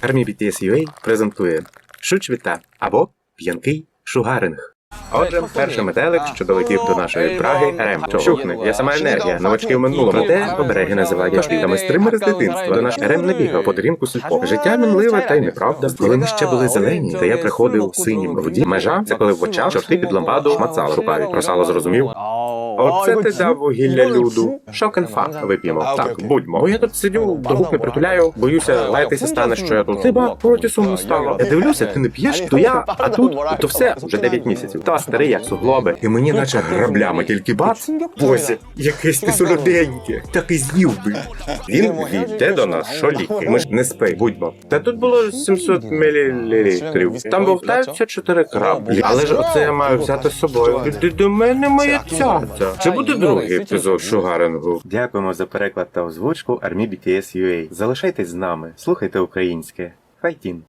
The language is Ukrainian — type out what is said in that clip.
Армія BTS UA презентує Шучвіта або П'янкий шугаринг. Отже, перший метелик, що долетів до нашої Праги, Рем. Чухни, я сама енергія, новачки в минулому. Де обереги називають штиками стримери з дитинства. До наш Рем не бігав по ринку сільпо. Життя мінливе, та й неправда. Коли ми ще були зелені, та я приходив синім в воді. Межа коли в очах чорти під ламбаду шмацали рукаві. Про сало зрозумів. Оце ти дав вугілля люду. Шокенфа вип'ємо. Так, будьмо. Бо я тут сидю, до губ не притуляю, боюся, лаятися стане, що я тут. Хіба проти сумно стало. Я дивлюся, ти не п'єш, то я, а тут то все вже 9 місяців. Та старий, як суглоби. І мені наче граблями тільки бац. Бозі, якийсь ти солоденький, так і з'їв би. Він війде до нас, що ліки. Ми ж не спи, будьмо. Та тут було 700 мл. Там вовтаються 4 краплі. Але ж оце я маю взяти з собою. До мене моя цяця. Чи буде другий епізод шугарингу? Дякуємо за переклад та озвучку Армі BTS UA. Залишайтесь з нами, слухайте українське. Файтін.